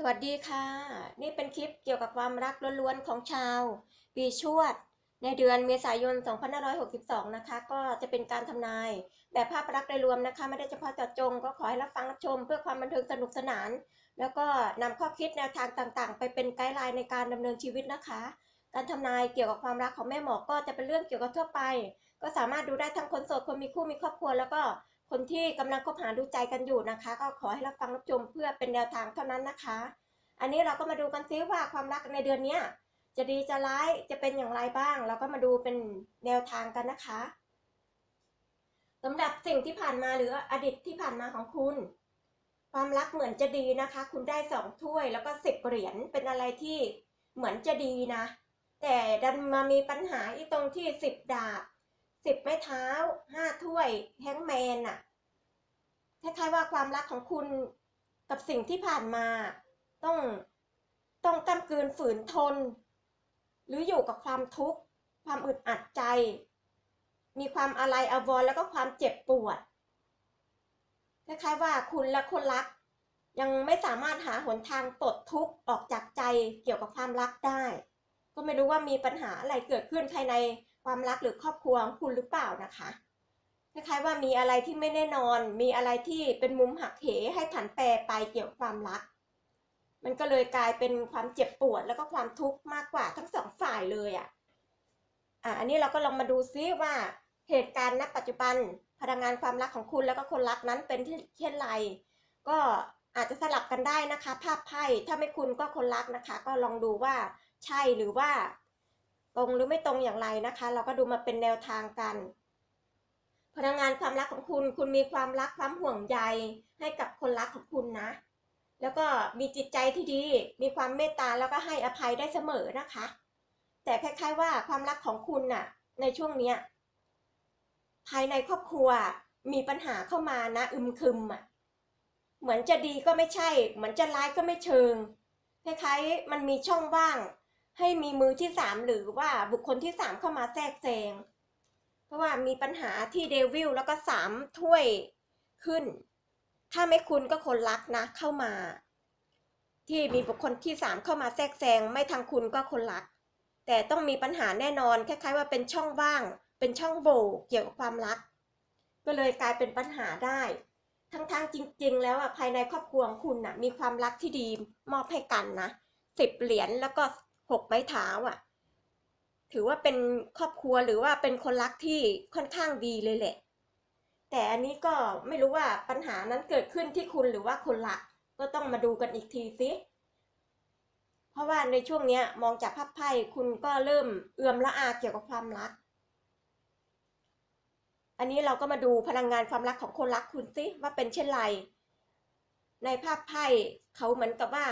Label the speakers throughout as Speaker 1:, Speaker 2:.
Speaker 1: สวัสดีค่ะ นี่เป็นคลิปเกี่ยวกับความรักล้วนๆของชาว ปีชวด ในเดือนเมษายน 2562 นะคะ ก็จะเป็นการทำนาย แบบภาพรักโดยรวมนะคะ ไม่ได้เฉพาะเจาะจง ก็ขอให้รับฟังรับชม เพื่อความบันเทิงสนุกสนาน แล้วก็นำข้อคิดแนวทางต่างๆ ไปเป็นไกด์ไลน์ในการดำเนินชีวิตนะคะ การทำนายเกี่ยวกับความรักของแม่หมอก็จะเป็นเรื่องเกี่ยวกับทั่วไป ก็สามารถดูได้ทั้งคนโสดคนมีคู่มีครอบครัวแล้วก็ คนที่กำลังคบหาดูใจกันอยู่นะคะ ก็ขอให้รับฟังรับชมเพื่อเป็นแนวทางเท่านั้นนะคะ อันนี้เราก็มาดูกันซิว่าความรักในเดือนเนี้จะดีจะร้ายจะเป็นอย่างไรบ้าง เราก็มาดูเป็นแนวทางกันนะคะสำหรับสิ่งที่ผ่านมาหรืออดีตที่ผ่านมาของคุณ ความรักเหมือนจะดีนะคะ คุณได้สองถ้วยแล้วก็สิบเหรียญเป็นอะไรที่เหมือนจะดีนะ แต่ดันมามีปัญหาอีตรงที่สิบดาบ สิบไม้เท้าห้าถ้วยแฮงแมนอะคล้ายๆว่าความรักของคุณกับสิ่งที่ผ่านมา ต้องต้องกำกืนฝืนทน หรืออยู่กับความทุกข์ ความอึดอัดใจ มีความอะไรอวรแล้วก็ความเจ็บปวดคล้ายๆว่าคุณและคนรัก ยังไม่สามารถหาหนทางปลดทุกข์ออกจากใจเกี่ยวกับความรักได้ ก็ไม่รู้ว่ามีปัญหาอะไรเกิดขึ้นภายใน ความรักหรือครอบครัวของคุณหรือเปล่านะคะคล้ายๆว่ามีอะไรที่ไม่แน่นอน มีอะไรที่เป็นมุมหักเหให้ผันแปรไปเกี่ยวกับความรัก มันก็เลยกลายเป็นความเจ็บปวดแล้วก็ความทุกข์มากกว่าทั้งสองฝ่ายเลยอะอะอันนี้เราก็ลองมาดูซิว่าเหตุการณ์ณปัจจุบันพลังงานความรักของคุณแล้วก็คนรักนั้นเป็นที่เช่นไร ก็อาจจะสลับกันได้นะคะ ภาพไพ่ถ้าไม่คุณก็คนรักนะคะ ก็ลองดูว่าใช่หรือว่า ตรงหรือไม่ตรงอย่างไรนะคะ เราก็ดูมาเป็นแนวทางกัน พลังงานความรักของคุณ คุณมีความรักความห่วงใยให้กับคนรักของคุณนะ แล้วก็มีจิตใจที่ดี มีความเมตตาแล้วก็ให้อภัยได้เสมอนะคะ แต่คล้ายๆว่าความรักของคุณน่ะ ในช่วงเนี้ยภายในครอบครัวมีปัญหาเข้ามานะ อึมครึมอะเหมือนจะดีก็ไม่ใช่ เหมือนจะร้ายก็ไม่เชิงคล้ายๆมันมีช่องว่าง ให้มีมือที่สามหรือว่าบุคคลที่สามเข้ามาแทรกแซง เพราะว่ามีปัญหาที่เดวิลแล้วก็สามถ้วยขึ้น ถ้าไม่คุณก็คนรักนะเข้ามา ที่มีบุคคลที่สามเข้ามาแทรกแซงไม่ทางคุณก็คนรัก แต่ต้องมีปัญหาแน่นอนคล้ายๆว่าเป็นช่องว่าง เป็นช่องโหว่เกี่ยวกับความรัก ก็เลยกลายเป็นปัญหาได้ ทั้งๆจริง ๆ แล้วอะภายในครอบครัวของคุณน่ะมีความรักที่ดีมอบให้กันนะสิบเหรียญแล้วก็ หกไม้เท้าอะ ถือว่าเป็นครอบครัวหรือว่าเป็นคนรักที่ค่อนข้างดีเลยแหละ แต่อันนี้ก็ไม่รู้ว่าปัญหานั้นเกิดขึ้นที่คุณหรือว่าคนรักก็ต้องมาดูกันอีกทีสิเพราะว่าในช่วงเนี้ยมองจากภาพไพ่คุณก็เริ่มเอื่อมละอาเกี่ยวกับความรัก อันนี้เราก็มาดูพลังงานความรักของคนรักคุณสิว่าเป็นเช่นไร ในภาพไพ่เขาเหมือนกับว่า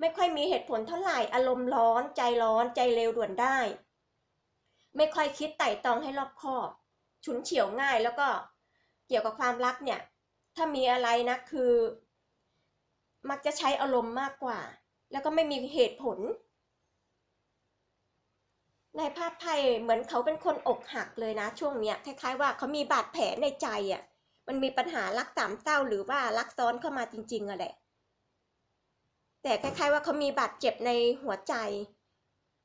Speaker 1: ไม่ค่อยมีเหตุผลเท่าไหร่อารมณ์ร้อนใจร้อนใจเร็วด่วนได้ ไม่ค่อยคิดไต่ตองให้รอบคอบ ฉุนเฉียวง่ายแล้วก็เกี่ยวกับความรักเนี่ย ถ้ามีอะไรนะคือ มักจะใช้อารมณ์มากกว่า แล้วก็ไม่มีเหตุผล ในภาพไพ่เหมือนเขาเป็นคนอกหักเลยนะ ช่วงเนี้ยคล้ายๆ ว่าเขามีบาดแผลในใจอะ่ะมันมีปัญหารักสามเศร้าหรือว่ารักซ้อนเข้ามาจริงๆอะแหละ แต่คล้ายๆว่าเขามีบาดเจ็บในหัวใจ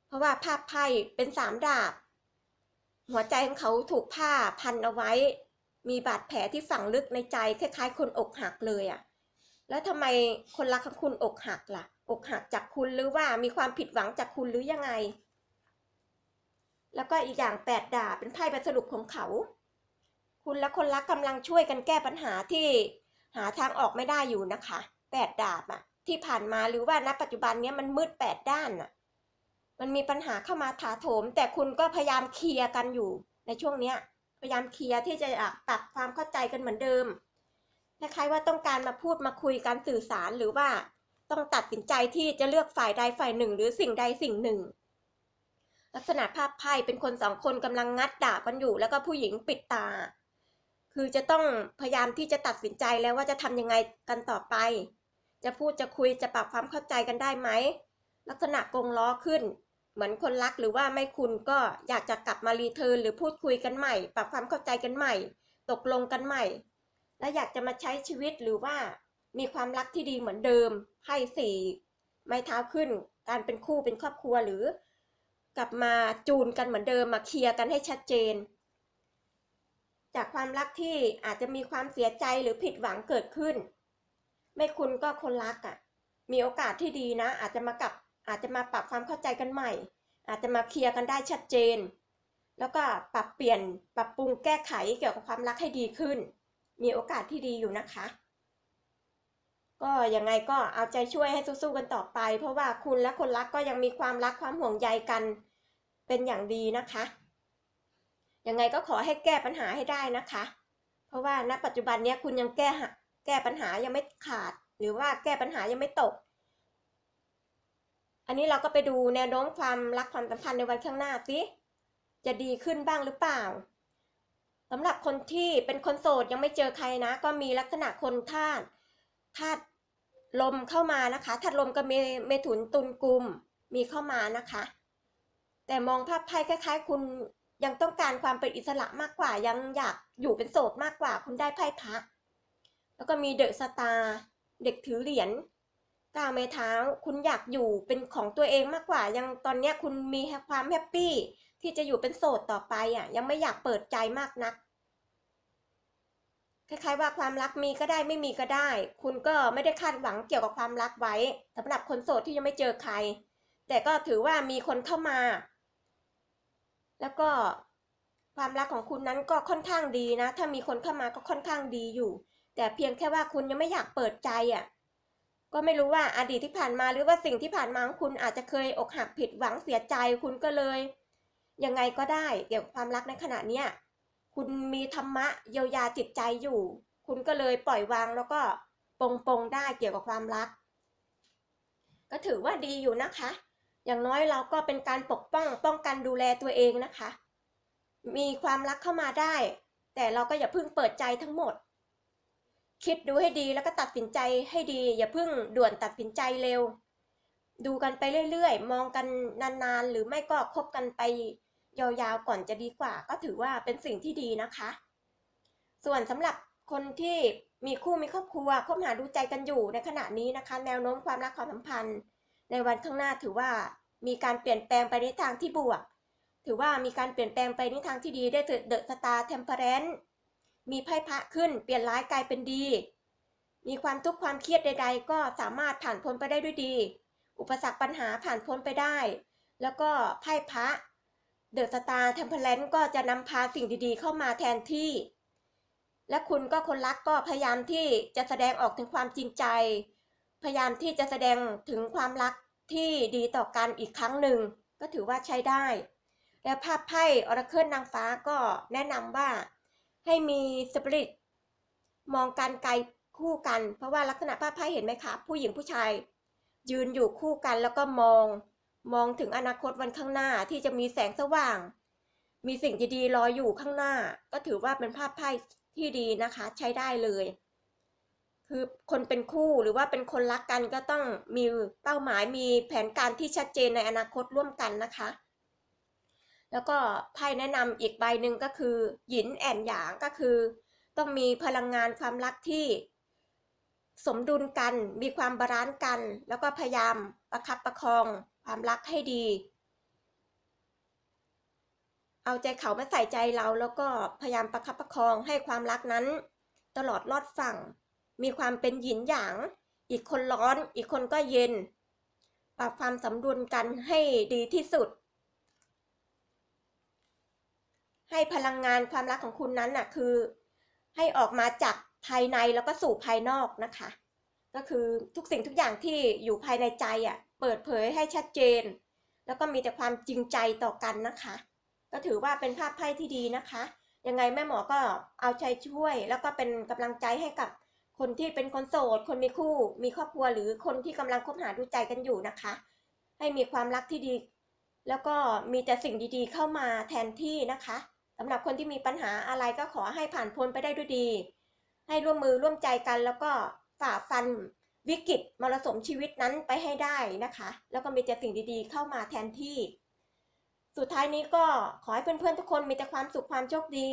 Speaker 1: เพราะว่าภาพไพ่เป็นสามดาบ หัวใจของเขาถูกผ้าพันเอาไว้ มีบาดแผลที่ฝังลึกในใจคล้ายๆ คนอกหักเลยอะ่ะ แล้วทำไมคนรักของคุณอกหักล่ะ อกหักจากคุณหรือว่ามีความผิดหวังจากคุณหรือยังไง แล้วก็อีกอย่างแปดดาบเป็นไพ่บรรสรุปของเขา คุณและคนรักกำลังช่วยกันแก้ปัญหาที่หาทางออกไม่ได้อยู่นะคะแปดดาบอะ ที่ผ่านมาหรือว่าณปัจจุบันเนี้ยมันมืดแปดด้านอะมันมีปัญหาเข้ามาถาโถม แต่คุณก็พยายามเคลียร์กันอยู่ในช่วงเนี้ย พยายามเคลียร์ที่จะปรับความเข้าใจกันเหมือนเดิมคล้ายๆว่าต้องการมาพูดมาคุยกันสื่อสารหรือว่าต้องตัดสินใจที่จะเลือกฝ่ายใดฝ่ายหนึ่ง หรือสิ่งใดสิ่งหนึ่ง ลักษณะภาพไพ่เป็นคนสองคนกำลังงัดดาบกันอยู่ แล้วก็ผู้หญิงปิดตา คือจะต้องพยายามที่จะตัดสินใจแล้วว่าจะทำยังไงกันต่อไป จะพูดจะคุยจะปรับความเข้าใจกันได้ไหม ลักษณะกงล้อขึ้น เหมือนคนรักหรือว่าไม่คุณก็อยากจะกลับมารีเทิร์นหรือพูดคุยกันใหม่ ปรับความเข้าใจกันใหม่ ตกลงกันใหม่ และอยากจะมาใช้ชีวิตหรือว่า มีความรักที่ดีเหมือนเดิมไพ่สี่ไม้เท้าขึ้น การเป็นคู่เป็นครอบครัวหรือ กลับมาจูนกันเหมือนเดิมมาเคลียร์กันให้ชัดเจน จากความรักที่อาจจะมีความเสียใจหรือผิดหวังเกิดขึ้น ไม่คุณก็คนรักอะ่ะ มีโอกาสที่ดีนะ อาจจะมากับอาจจะมาปรับความเข้าใจกันใหม่ อาจจะมาเคลียร์กันได้ชัดเจน แล้วก็ปรับเปลี่ยนปรับปรุงแก้ไขเกี่ยวกับความรักให้ดีขึ้น มีโอกาสที่ดีอยู่นะคะ ก็ยังไงก็เอาใจช่วยให้สู้ๆกันต่อไป เพราะว่าคุณและคนรักก็ยังมีความรักความห่วงใยกันเป็นอย่างดีนะคะยังไงก็ขอให้แก้ปัญหาให้ได้นะคะ เพราะว่าณปัจจุบันนี้คุณยังแก้ แก้ปัญหายังไม่ขาด หรือว่าแก้ปัญหายังไม่ตก อันนี้เราก็ไปดูแนวโน้มความรักความสัมพันธ์ในวันข้างหน้าสิจะดีขึ้นบ้างหรือเปล่าสำหรับคนที่เป็นคนโสดยังไม่เจอใครนะ ก็มีลักษณะคนธาตุธาตุลมเข้ามานะคะธาตุลมกับเมเมถุนตุลกุมมีเข้ามานะคะ แต่มองภาพไพ่คล้าย ๆ คุณยังต้องการความเป็นอิสระมากกว่ายังอยากอยู่เป็นโสดมากกว่า คุณได้ไพ่พระ แล้วก็มีเดอะสตาร์เด็กถือเหรียญก้าวเมเท้า คุณอยากอยู่เป็นของตัวเองมากกว่า ยังตอนเนี้ยคุณมีความแฮปปี้ที่จะอยู่เป็นโสดต่อไปอะ ยังไม่อยากเปิดใจมากนัก คล้ายๆว่าความรักมีก็ได้ไม่มีก็ได้ คุณก็ไม่ได้คาดหวังเกี่ยวกับความรักไว้สำหรับคนโสดที่ยังไม่เจอใคร แต่ก็ถือว่ามีคนเข้ามา แล้วก็ความรักของคุณนั้นก็ค่อนข้างดีนะ ถ้ามีคนเข้ามาก็ค่อนข้างดีอยู่ แต่เพียงแค่ว่าคุณยังไม่อยากเปิดใจอะ ก็ไม่รู้ว่าอดีตที่ผ่านมาหรือว่าสิ่งที่ผ่านมาของคุณอาจจะเคยอกหักผิดหวังเสียใจคุณก็เลย ยังไงก็ได้เกี่ยวกับความรักในขณะเนี้ยคุณมีธรรมะเยียวยาจิตใจอยู่ คุณก็เลยปล่อยวางแล้วก็ปรงปงได้เกี่ยวกับความรัก ก็ถือว่าดีอยู่นะคะ อย่างน้อยเราก็เป็นการปกป้องป้องกันดูแลตัวเองนะคะ มีความรักเข้ามาได้ แต่เราก็อย่าเพิ่งเปิดใจทั้งหมด คิดดูให้ดีแล้วก็ตัดสินใจให้ดี อย่าเพิ่งด่วนตัดสินใจเร็ว ดูกันไปเรื่อยๆ มองกันนานๆ หรือไม่ก็คบกันไปยาวๆก่อนจะดีกว่า ก็ถือว่าเป็นสิ่งที่ดีนะคะ ส่วนสำหรับคนที่มีคู่มีครอบครัวคบหาดูใจกันอยู่ในขณะนี้นะคะ แนวโน้มความรักความสัมพันธ์ ในวันข้างหน้าถือว่ามีการเปลี่ยนแปลงไปในทางที่บวก ถือว่ามีการเปลี่ยนแปลงไปในทางที่ดีได้เดอะสตาร์เทมเพอเรนต์ มีไพ่พระขึ้น เปลี่ยนร้ายกลายเป็นดี มีความทุกข์ความเครียดใด ๆ ก็สามารถผ่านพ้นไปได้ด้วยดี อุปสรรคปัญหาผ่านพ้นไปได้ แล้วก็ไพ่พระเดอะสตาร์เทมเพลนก็จะนำพาสิ่งดีๆ เข้ามาแทนที่ และคุณก็คนรักก็พยายามที่จะแสดงออกถึงความจริงใจ พยายามที่จะแสดงถึงความรักที่ดีต่อกันอีกครั้งหนึ่ง ก็ถือว่าใช้ได้ และภาพไพ่ออราเคิลนางฟ้าก็แนะนำว่า ให้มีสปิริตมองการไกลคู่กัน เพราะว่าลักษณะภาพไพ่เห็นไหมคะ ผู้หญิงผู้ชาย ยืนอยู่คู่กันแล้วก็มอง มองถึงอนาคตวันข้างหน้าที่จะมีแสงสว่าง มีสิ่งดีๆรออยู่ข้างหน้า ก็ถือว่าเป็นภาพไพ่ที่ดีนะคะ ใช้ได้เลย คือคนเป็นคู่หรือว่าเป็นคนรักกันก็ต้องมีเป้าหมายมีแผนการที่ชัดเจนในอนาคตร่วมกันนะคะ แล้วก็ไพ่แนะนำอีกใบหนึ่งก็คือ หยินแอนหยางก็คือ ต้องมีพลังงานความรักที่ สมดุลกัน มีความบาลานซ์กัน แล้วก็พยายามประคับประคองความรักให้ดี เอาใจเขามาใส่ใจเราแล้วก็พยายามประคับประคองให้ความรักนั้น ตลอดรอดฝั่ง มีความเป็นหยินหยาง อีกคนร้อน อีกคนก็เย็น ปรับความสมดุลกันให้ดีที่สุด ให้พลังงานความรักของคุณนั้นน่ะคือ ให้ออกมาจากภายในแล้วก็สู่ภายนอกนะคะ ก็คือทุกสิ่งทุกอย่างที่อยู่ภายในใจอะเปิดเผยให้ชัดเจน แล้วก็มีแต่ความจริงใจต่อกันนะคะ ก็ถือว่าเป็นภาพไพ่ที่ดีนะคะ ยังไงแม่หมอก็เอาใจช่วย แล้วก็เป็นกำลังใจให้กับคนที่เป็นคนโสด คนมีคู่ มีครอบครัวหรือคนที่กำลังคบหาดูใจกันอยู่นะคะ ให้มีความรักที่ดี แล้วก็มีแต่สิ่งดีๆเข้ามาแทนที่นะคะำหรับคนที่มีปัญหาอะไรก็ขอให้ผ่านพ้นไปได้ด้วยดี ให้ร่วมมือร่วมใจกันแล้วก็ฝ่าฟันวิกฤตมรสุมชีวิตนั้นไปให้ได้นะคะ แล้วก็มีแต่สิ่งดีๆ เข้ามาแทนที่ สุดท้ายนี้ก็ขอให้เพื่อนๆทุกคนมีแต่ความสุขความโชคดี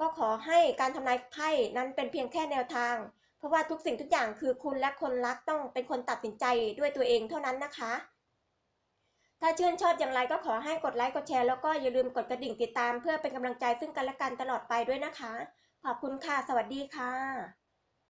Speaker 1: ก็ขอให้การทำนายไพ่นั้นเป็นเพียงแค่แนวทาง เพราะว่าทุกสิ่งทุกอย่างคือคุณและคนรักต้องเป็นคนตัดสินใจด้วยตัวเองเท่านั้นนะคะ ถ้าชื่นชอบอย่างไรก็ขอให้กดไลค์กดแชร์แล้วก็อย่าลืมกดกระดิ่งติดตามเพื่อเป็นกำลังใจซึ่งกันและกันตลอดไปด้วยนะคะ ขอบคุณค่ะ สวัสดีค่ะ